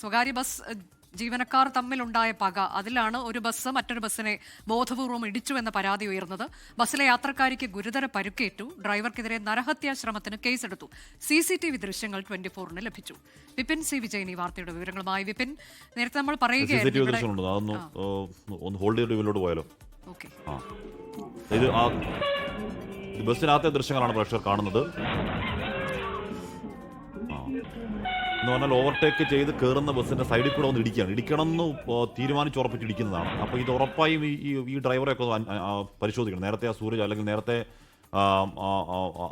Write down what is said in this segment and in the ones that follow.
സ്വകാര്യ ബസ് ജീവനക്കാർ തമ്മിലുണ്ടായ പക. അതിലാണ് ഒരു ബസ് മറ്റൊരു ബസ്സിനെ ബോധപൂർവം ഇടിച്ചു എന്ന പരാതി ഉയർന്നത്. ബസ്സിലെ യാത്രക്കാരിക്ക് ഗുരുതര പരുക്കേറ്റു. ഡ്രൈവർക്കെതിരെ നരഹത്യാ ശ്രമത്തിന് കേസെടുത്തു. സി സി ടി വി ദൃശ്യങ്ങൾ ട്വന്റി ഫോറിന് ലഭിച്ചു. വിപിൻ സി വിജയൻ ഈ വാർത്തയുടെ വിവരങ്ങളുമായി. വിപിൻ നേരത്തെ നമ്മൾ പറയുകയായിരുന്നു ഇത് ബസ്സിനകത്തെ ദൃശ്യങ്ങളാണ് പ്രേക്ഷകർ കാണുന്നത്. എന്ന് പറഞ്ഞാൽ ഓവർടേക്ക് ചെയ്ത് കയറുന്ന ബസ്സിന്റെ സൈഡിൽ കൂടെ ഒന്ന് ഇടിക്കുകയാണ്. ഇടിക്കണം എന്ന് തീരുമാനിച്ചുറപ്പിച്ച് ഇടിക്കുന്നതാണ് അപ്പോൾ ഇത് ഉറപ്പായും ഈ ഈ- ഡ്രൈവറെ ഡ്രൈവറെയൊക്കെ ഒന്ന് പരിശോധിക്കണം. നേരത്തെ ആ സൂരജ് അല്ലെങ്കിൽ നേരത്തെ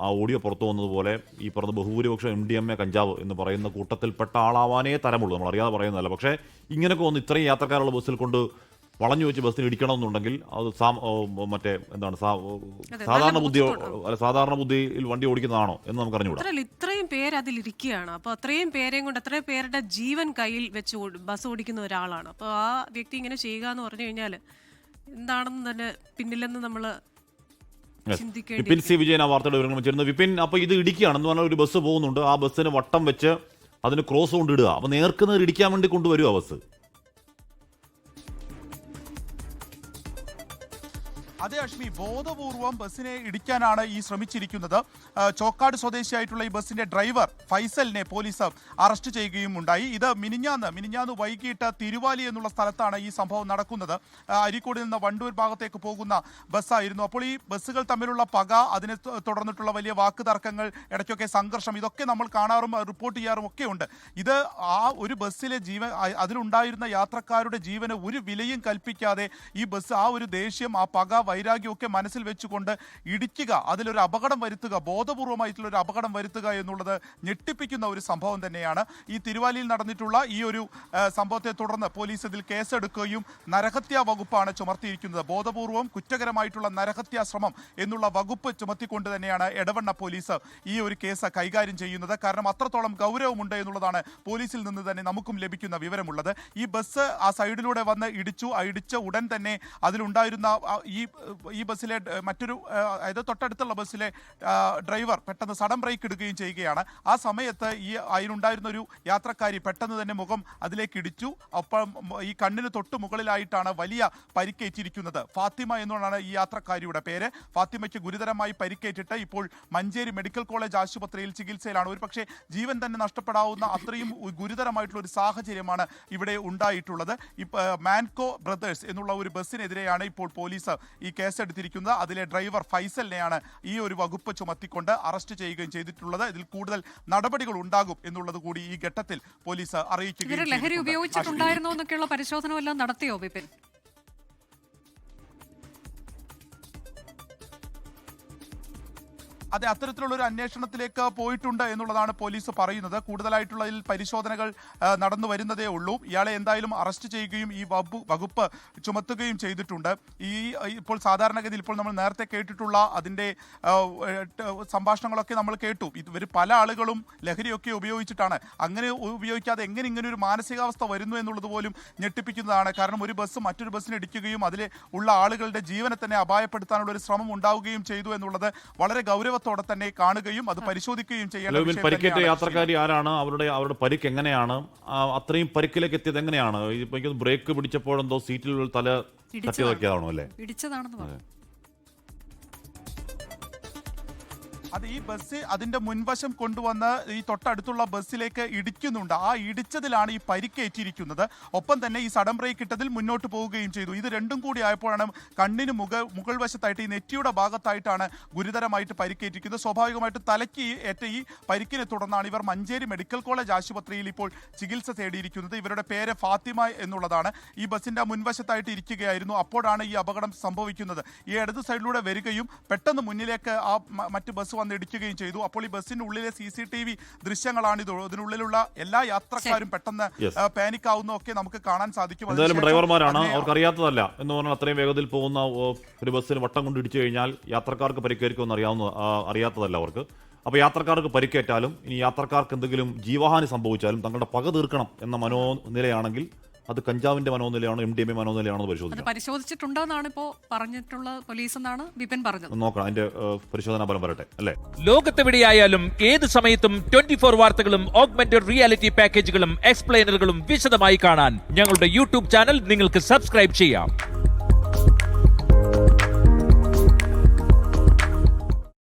ആ ഓഡിയോ പുറത്തു വന്നതുപോലെ ഈ പറഞ്ഞ ബഹുഭൂരിപക്ഷം എം ഡി എം എ കഞ്ചാവ് എന്ന് പറയുന്ന കൂട്ടത്തിൽപ്പെട്ട ആളാവാനേ തരമുള്ളൂ. നമ്മൾ അറിയാതെ പറയുന്നതല്ല. പക്ഷേ ഇങ്ങനെയൊക്കെ ഒന്ന് ഇത്രയും യാത്രക്കാരുള്ള ബസ്സിൽ കൊണ്ട് വളഞ്ഞു വെച്ച് ബസ്സിന് ഇടിക്കണമെന്നുണ്ടെങ്കിൽ അത് സാ- മറ്റേ എന്താണ് സാധാരണ ബുദ്ധി അല്ല സാധാരണ ബുദ്ധിയിൽ വണ്ടി ഓടിക്കുന്നതാണോ എന്ന് നമുക്ക് അറിഞ്ഞുകൂടാ ഇത്രയും പേര് അതിലിരിക്കുകയാണ് അപ്പോൾ അത്രയും പേരെയും കൊണ്ട് അത്രയും പേരുടെ ജീവൻ കയ്യിൽ വെച്ച് ബസ് ഓടിക്കുന്ന ഒരാളാണ്. അപ്പോൾ ആ വ്യക്തി ഇങ്ങനെ ചെയ്യുക എന്ന് പറഞ്ഞു കഴിഞ്ഞാൽ എന്താണെന്ന് തന്നെ പിന്നിലെന്ന് നമ്മൾ ചിന്തിക്കേണ്ടി വിപിൻ സി വിജയൻ ആ വാർത്തയുടെ വിവരങ്ങൾ വെച്ചിരുന്നു. വിപിൻ അപ്പൊ ഇത് ഇടിക്കുകയാണ് എന്ന് പറഞ്ഞാൽ ഒരു ബസ് പോകുന്നുണ്ട്. ആ ബസ്സിന് വട്ടം വെച്ച് അതിന് ക്രോസ് കൊണ്ടിടുക. അപ്പൊ നേർക്കുന്ന ഇടിക്കാൻ വേണ്ടി കൊണ്ടുവരുമോ ബസ്? അതെ അഷ്മി ബോധപൂർവം ബസ്സിനെ ഇടിക്കാനാണ് ഈ ശ്രമിച്ചിരിക്കുന്നത്. ചോക്കാട് സ്വദേശിയായിട്ടുള്ള ഈ ബസ്സിന്റെ ഡ്രൈവർ ഫൈസലിനെ പോലീസ് അറസ്റ്റ് ചെയ്യുകയും ഉണ്ടായി. ഇത് മിനിഞ്ഞാന്ന് മിനിഞ്ഞാന്ന് വൈകിട്ട് തിരുവാലി എന്നുള്ള സ്ഥലത്താണ് ഈ സംഭവം നടക്കുന്നത്. അരിക്കോടിൽ നിന്ന് വണ്ടൂർ ഭാഗത്തേക്ക് പോകുന്ന ബസ്സായിരുന്നു. അപ്പോൾ ഈ ബസ്സുകൾ തമ്മിലുള്ള പക അതിനെ തുടർന്നിട്ടുള്ള വലിയ വാക്ക് തർക്കങ്ങൾ ഇടയ്ക്കൊക്കെ സംഘർഷം ഇതൊക്കെ നമ്മൾ കാണാറും റിപ്പോർട്ട് ചെയ്യാറും ഒക്കെ ഉണ്ട്. ഇത് ആ ഒരു ബസ്സിലെ ജീവൻ അതിലുണ്ടായിരുന്ന യാത്രക്കാരുടെ ജീവന് ഒരു വിലയും കൽപ്പിക്കാതെ ഈ ബസ് ആ ഒരു ദേഷ്യം ആ പക വൈരാഗ്യമൊക്കെ മനസ്സിൽ വെച്ചുകൊണ്ട് ഇടിക്കുക അതിലൊരു അപകടം വരുത്തുക ബോധപൂർവമായിട്ടുള്ള ഒരു അപകടം വരുത്തുക എന്നുള്ളത് ഞെട്ടിപ്പിക്കുന്ന ഒരു സംഭവം തന്നെയാണ്. ഈ തിരുവാലിയിൽ നടന്നിട്ടുള്ള ഈ ഒരു സംഭവത്തെ തുടർന്ന് പോലീസ് ഇതിൽ കേസെടുക്കുകയും നരഹത്യാ വകുപ്പാണ് ചുമർത്തിയിരിക്കുന്നത്. ബോധപൂർവം കുറ്റകരമായിട്ടുള്ള നരഹത്യാ ശ്രമം എന്നുള്ള വകുപ്പ് ചുമത്തിക്കൊണ്ട് തന്നെയാണ് എടവണ്ണ പോലീസ് ഈ ഒരു കേസ് കൈകാര്യം ചെയ്യുന്നത്. കാരണം അത്രത്തോളം ഗൗരവമുണ്ട് എന്നുള്ളതാണ് പോലീസിൽ നിന്ന് തന്നെ നമുക്കും ലഭിക്കുന്ന വിവരമുള്ളത്. ഈ ബസ് ആ സൈഡിലൂടെ വന്ന് ഇടിച്ചു. ആ ഇടിച്ച ഉടൻ തന്നെ അതിലുണ്ടായിരുന്ന ഈ ഈ ബസ്സിലെ മറ്റൊരു അതായത് തൊട്ടടുത്തുള്ള ബസ്സിലെ ഡ്രൈവർ പെട്ടെന്ന് സഡൻ ബ്രേക്ക് എടുക്കുകയും ചെയ്യുകയാണ്. ആ സമയത്ത് ഈ അതിലുണ്ടായിരുന്ന ഒരു യാത്രക്കാരി പെട്ടെന്ന് തന്നെ മുഖം അതിലേക്ക് ഇടിച്ചു. ഒപ്പം ഈ കണ്ണിന് തൊട്ട് മുകളിലായിട്ടാണ് വലിയ പരിക്കേറ്റിരിക്കുന്നത്. ഫാത്തിമ എന്നുള്ളതാണ് ഈ യാത്രക്കാരിയുടെ പേര്. ഫാത്തിമയ്ക്ക് ഗുരുതരമായി പരിക്കേറ്റിട്ട് ഇപ്പോൾ മഞ്ചേരി മെഡിക്കൽ കോളേജ് ആശുപത്രിയിൽ ചികിത്സയിലാണ്. ഒരു പക്ഷേ ജീവൻ തന്നെ നഷ്ടപ്പെടാവുന്ന അത്രയും ഗുരുതരമായിട്ടുള്ള ഒരു സാഹചര്യമാണ് ഇവിടെ ഉണ്ടായിട്ടുള്ളത്. മാൻകോ ബ്രദേഴ്സ് എന്നുള്ള ഒരു ബസ്സിനെതിരെയാണ് ഇപ്പോൾ പോലീസ് കേസെടുത്തിരിക്കുന്നത് അതിലെ ഡ്രൈവർ ഫൈസലിനെയാണ് ഈ ഒരു വകുപ്പ് ചുമത്തിക്കൊണ്ട് അറസ്റ്റ് ചെയ്യുകയും ചെയ്തിട്ടുള്ളത്. ഇതിൽ കൂടുതൽ നടപടികൾ ഉണ്ടാകും എന്നുള്ളത് കൂടി ഈ ഘട്ടത്തിൽ പോലീസ് അറിയിക്കുകയും ലഹരി ഉപയോഗിച്ചിട്ടുണ്ടായിരുന്നോ എന്നൊക്കെയുള്ള പരിശോധന വല്ലതും നടത്തിയോ വിപിൻ? അതെ അത്തരത്തിലുള്ള ഒരു അന്വേഷണത്തിലേക്ക് പോയിട്ടുണ്ട് എന്നുള്ളതാണ് പോലീസ് പറയുന്നത്. കൂടുതലായിട്ടുള്ളതിൽ പരിശോധനകൾ നടന്നു വരുന്നതേ ഉള്ളൂ. ഇയാളെ എന്തായാലും അറസ്റ്റ് ചെയ്യുകയും ഈ വകുപ്പ് ചുമത്തുകയും ചെയ്തിട്ടുണ്ട്. ഈ ഇപ്പോൾ സാധാരണഗതിയിൽ ഇപ്പോൾ നമ്മൾ നേരത്തെ കേട്ടിട്ടുള്ള അതിന്റെ സംഭാഷണങ്ങളൊക്കെ നമ്മൾ കേട്ടു. ഇവർ പല ആളുകളും ലഹരിയൊക്കെ ഉപയോഗിച്ചിട്ടാണ്. അങ്ങനെ ഉപയോഗിക്കാതെ എങ്ങനെ ഇങ്ങനെ ഒരു മാനസികാവസ്ഥ വരുന്നു എന്നുള്ളത് പോലും ഞെട്ടിപ്പിക്കുന്നതാണ്. കാരണം ഒരു ബസ് മറ്റൊരു ബസ്സിന് ഇടിക്കുകയും അതിൽ ഉള്ള ആളുകളുടെ ജീവനെ തന്നെ അപായപ്പെടുത്താനുള്ള ഒരു ശ്രമം ഉണ്ടാവുകയും ചെയ്തു എന്നുള്ളത് വളരെ ഗൗരവത്തോടെ തന്നെ കാണുകയും അത് പരിശോധിക്കുകയും ചെയ്യണം പരിക്കേറ്റ യാത്രക്കാരി ആരാണ്? അവരുടെ അവരുടെ പരിക്ക് എങ്ങനെയാണ്? അത്രയും പരിക്കിലേക്ക് എത്തിയത് എങ്ങനെയാണ്? ബ്രേക്ക് പിടിച്ചപ്പോഴെന്തോ സീറ്റിലുള്ള തല തട്ടിയതൊക്കെയാണോ അല്ലേ? ഇടിച്ചതാണെന്ന് പറഞ്ഞു. അത് ഈ ബസ് അതിന്റെ മുൻവശം കൊണ്ടുവന്ന് ഈ തൊട്ടടുത്തുള്ള ബസ്സിലേക്ക് ഇടിക്കുന്നുണ്ട്. ആ ഇടിച്ചതിലാണ് ഈ പരിക്കേറ്റിരിക്കുന്നത്. ഒപ്പം തന്നെ ഈ സഡൻ ബ്രേക്ക് ഇട്ടതിൽ മുന്നോട്ട് പോവുകയും ചെയ്തു. ഇത് രണ്ടും കൂടി ആയപ്പോഴാണ് കണ്ണിന് മുക മുകൾ വശത്തായിട്ട് ഈ നെറ്റിയുടെ ഭാഗത്തായിട്ടാണ് ഗുരുതരമായിട്ട് പരിക്കേറ്റിരിക്കുന്നത്. സ്വാഭാവികമായിട്ട് തലയ്ക്ക് ഏറ്റ ഈ പരിക്കിനെ തുടർന്നാണ് ഇവർ മഞ്ചേരി മെഡിക്കൽ കോളേജ് ആശുപത്രിയിൽ ഇപ്പോൾ ചികിത്സ തേടിയിരിക്കുന്നത്. ഇവരുടെ പേര് ഫാത്തിമ എന്നുള്ളതാണ്. ഈ ബസ്സിന്റെ മുൻവശത്തായിട്ട് ഇരിക്കുകയായിരുന്നു. അപ്പോഴാണ് ഈ അപകടം സംഭവിക്കുന്നത്. ഈ ഇടത് സൈഡിലൂടെ വരികയും പെട്ടെന്ന് മുന്നിലേക്ക് ആ മറ്റ് ബസ് വന്ന് ഇടിക്കുകയും ചെയ്തു. അപ്പോൾ ഈ ബസ്സിന്റെ ഉള്ളിലെ സി സി ടി വി ദൃശ്യങ്ങളാണ് ഇത്. ഇതിനുള്ളിലുള്ള എല്ലാ യാത്രക്കാരും പെട്ടെന്ന് പാനിക് ആവുന്നതൊക്കെ നമുക്ക് കാണാൻ സാധിക്കും. എന്തായാലും ഡ്രൈവർമാരാണ്. അവർക്ക് അറിയാത്തതല്ല എന്ന് പറഞ്ഞാൽ അത്രയും വേഗത്തിൽ പോകുന്ന ഒരു ബസ്സിന് വട്ടം കൊണ്ട് ഇടിച്ചു കഴിഞ്ഞാൽ യാത്രക്കാർക്ക് പരിക്കേൽക്കുമെന്ന് അറിയാവുന്ന അറിയാത്തതല്ല അവർക്ക്. അപ്പോൾ യാത്രക്കാർക്ക് പരിക്കേറ്റാലും ഇനി യാത്രക്കാർക്ക് എന്തെങ്കിലും ജീവഹാനി സംഭവിച്ചാലും തങ്ങളുടെ പക തീർക്കണം എന്ന മനോനിലയാണെങ്കിൽ അത് കഞ്ചാവിന്റെ മനോനിലയാണോ എം ഡി എം എ മനോനിലയാണോ എന്ന് അത് പരിശോധിക്കാം. പരിശോധിച്ചിട്ടുണ്ടെന്നാണ് ഇപ്പോ പറഞ്ഞിട്ടുള്ള പോലീസ് എന്നാണ് വിപിൻ പറഞ്ഞത്. ഒന്ന് നോക്കണം അതിന്റെ ഏഹ്, പരിശോധനാ ഫലം വരട്ടെ അല്ലേ? ലോകത്തെവിടെയായാലും ഏത് സമയത്തും ട്വന്റി ഫോർ വാർത്തകളും ഓഗ്മെന്റഡ് റിയാലിറ്റി പാക്കേജുകളും എക്സ്പ്ലെയിനറുകളും വിശദമായി കാണാൻ ഞങ്ങളുടെ യൂട്യൂബ് ചാനൽ നിങ്ങൾക്ക് സബ്സ്ക്രൈബ് ചെയ്യാം.